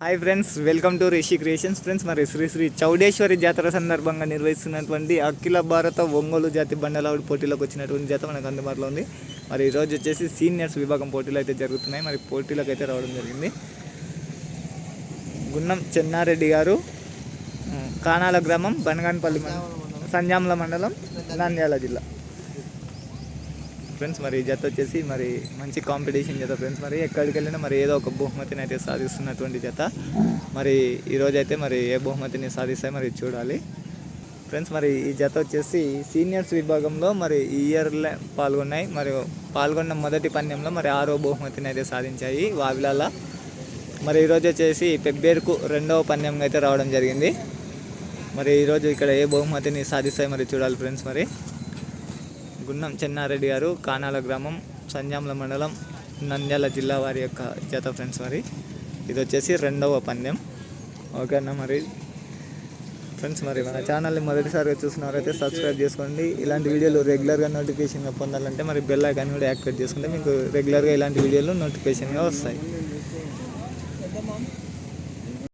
Hi friends welcome to Rishi creations friends మరి శ్రీ శ్రీ చౌడేశ్వరి జాతర సందర్భంగా నిర్వహిస్తున్నటువంటి అఖిల భారత ఒంగోలు జాతి బండలావుడి పోటీలోకి వచ్చినటువంటి జాత మనకు అందుబాటులో ఉంది. మరి ఈరోజు వచ్చేసి సీనియర్స్ విభాగం పోటీలు అయితే జరుగుతున్నాయి. మరి పోటీలకు అయితే రావడం జరిగింది. గున్నం చెన్నారెడ్డి గారు కానాల గ్రామం బనగానపల్లి మండలం సంజామల మండలం నంద్యాల జిల్లా. ఫ్రెండ్స్ మరి జత వచ్చేసి మరి మంచి కాంపిటీషన్ జత ఫ్రెండ్స్ మరి ఎక్కడికి వెళ్ళినా మరి ఏదో ఒక బహుమతిని అయితే సాధిస్తున్నటువంటి జత. మరి ఈరోజు అయితే మరి ఏ బహుమతిని సాధిస్తాయి మరి చూడాలి. ఫ్రెండ్స్ మరి ఈ జత వచ్చేసి సీనియర్స్ విభాగంలో మరి ఈ ఇయర్లో పాల్గొన్నాయి. మరి పాల్గొన్న మొదటి పందెంలో మరి ఆరో బహుమతిని అయితే సాధించాయి వావిలాల. మరి ఈరోజు వచ్చేసి పెబ్బేరుకు రెండవ పందెంగా అయితే రావడం జరిగింది. మరి ఈరోజు ఇక్కడ ఏ బహుమతిని సాధిస్తాయి మరి చూడాలి ఫ్రెండ్స్ మరి. గున్నం చెన్నారెడ్డి గారు కానాల గ్రామం సంజాముల మండలం నంద్యాల జిల్లా వారి యొక్క జత ఫ్రెండ్స్ వారి ఇది వచ్చేసి రెండవ పందెం. ఓకేనా మరి. ఫ్రెండ్స్ మరి మన ఛానల్ని మొదటిసారిగా చూసినవారైతే సబ్స్క్రైబ్ చేసుకోండి. ఇలాంటి వీడియోలు రెగ్యులర్గా నోటిఫికేషన్గా పొందాలంటే మరి బెల్ ఐకాన్ కూడా యాక్టివేట్ చేసుకుంటే మీకు రెగ్యులర్గా ఇలాంటి వీడియోలు నోటిఫికేషన్గా వస్తాయి.